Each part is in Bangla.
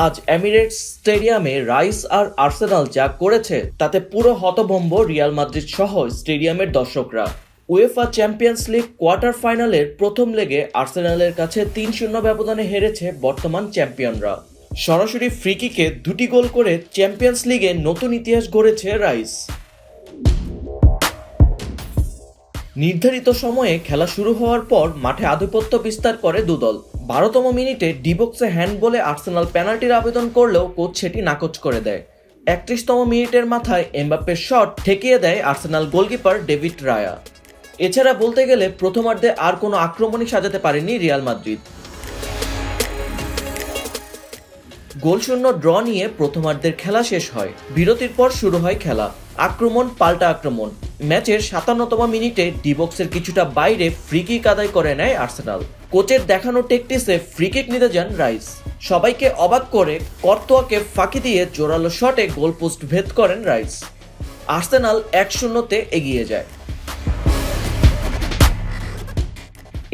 আজ এমিরেটস স্টেডিয়ামে রাইস আর আর্সেনাল যা করেছে, তাতে পুরো হতভম্ব রিয়াল মাদ্রিদ সহ স্টেডিয়ামের দর্শকরা। উয়েফা চ্যাম্পিয়ন্স লিগ কোয়ার্টার ফাইনালের প্রথম লেগে আর্সেনালের কাছে তিন শূন্য ব্যবধানে হেরেছে বর্তমান চ্যাম্পিয়নরা। সরাসরি ফ্রিকিকে দুটি গোল করে চ্যাম্পিয়ন্স লিগে নতুন ইতিহাস গড়েছে রাইস। নির্ধারিত সময়ে খেলা শুরু হওয়ার পর মাঠে আধিপত্য বিস্তার করে দুদল। বারোতম মিনিটে ডিবক্সে হ্যান্ডবলে আর্সেনাল পেনাল্টির আবেদন করলেও কোচ সেটি নাকচ করে দেয়। একত্রিশতম মিনিটের মাথায় এমবাপ্পের শট ঠেকিয়ে দেয় আর্সেনাল গোলকিপার ডেভিড রায়া। এছাড়া বলতে গেলে প্রথমার্ধে আর কোনো আক্রমণই সাজাতে পারেনি রিয়াল মাদ্রিদ। গোলশূন্য ড্র নিয়ে প্রথমার্ধের খেলা শেষ হয়। বিরতির পর শুরু হয় খেলা। আক্রমণ পাল্টা আক্রমণ। ম্যাচের সাতান্নতম মিনিটে ডিবক্সের কিছুটা বাইরে ফ্রিকিক আদায় করে নেয় আর্সেনাল। কোচের দেখানো টেকটিসে ফ্রিকিক নিতে যান রাইস। সবাইকে অবাক করে কর্তোয়াকে ফাঁকি দিয়ে জোরালো শটে গোলপোস্ট ভেদ করেন রাইস। আর্সেনাল এক শূন্যতে এগিয়ে যায়।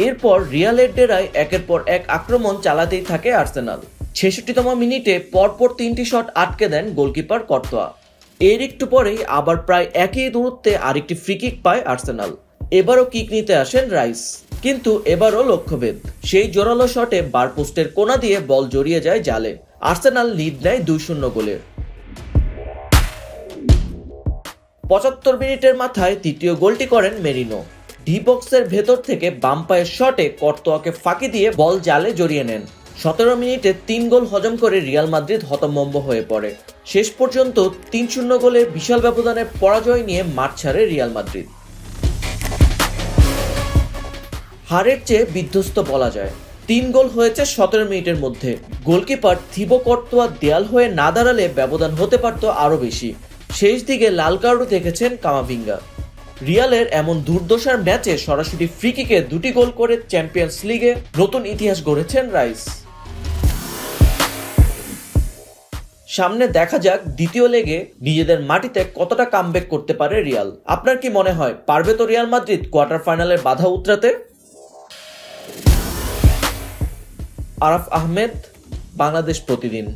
এরপর রিয়ালের ডেরায় একের পর এক আক্রমণ চালাতেই থাকে আর্সেনাল। ছেষট্টিতম মিনিটে পরপর তিনটি শট আটকে দেন গোলকিপার কর্তোয়া। এর একটু পরেই আবার প্রায় একই দূরত্বে আরেকটি ফ্রিকিক পায় আর্সেনাল এবারও কিক নিতে আসেন রাইস কিন্তু এবারও লক্ষ্যভেদ। সেই জোরালো শটে বার পোস্টের কোনা দিয়ে বল জড়িয়ে যায় জালে। আর্সেনাল লিড নেয় দুই শূন্য গোলে। পঁচাত্তর মিনিটের মাথায় তৃতীয় গোলটি করেন মেরিনো ডি বক্সের ভেতর থেকে বাম পায়ের শটে কর্তোয়াকে ফাঁকি দিয়ে বল জালে জড়িয়ে নেন। সতেরো মিনিটে তিন গোল হজম করে রিয়াল মাদ্রিদ হতম্বম্ব হয়ে পড়ে। শেষ পর্যন্ত তিন শূন্য গোলের বিশাল ব্যবধানে পরাজয় নিয়ে মাঠ ছাড়ে রিয়াল মাদ্রিদ। হারের চেয়ে বিধ্বস্ত বলা যায়। তিন গোল হয়েছে সতেরো মিনিটের মধ্যে। গোলকিপার থিবো কর্তোয়া দেয়াল হয়ে না দাঁড়ালে ব্যবধান হতে পারত আরও বেশি। শেষ দিকে লাল কার্ডও দেখেছেন কামাভিঙ্গা। রিয়ালের এমন দুর্দশার ম্যাচে সরাসরি ফ্রিকিকে দুটি গোল করে চ্যাম্পিয়ন্স লিগে নতুন ইতিহাস গড়েছেন রাইস। সামনে দেখা যাক দ্বিতীয় লেগে নিজেদের মাটিতে কতটা কামব্যাক করতে পারে রিয়াল। আপনার কি মনে হয়, পারবে তো রিয়াল মাদ্রিদ কোয়ার্টার ফাইনালের বাধা উতরাতে? আরাফ আহমেদ, বাংলাদেশ প্রতিদিন।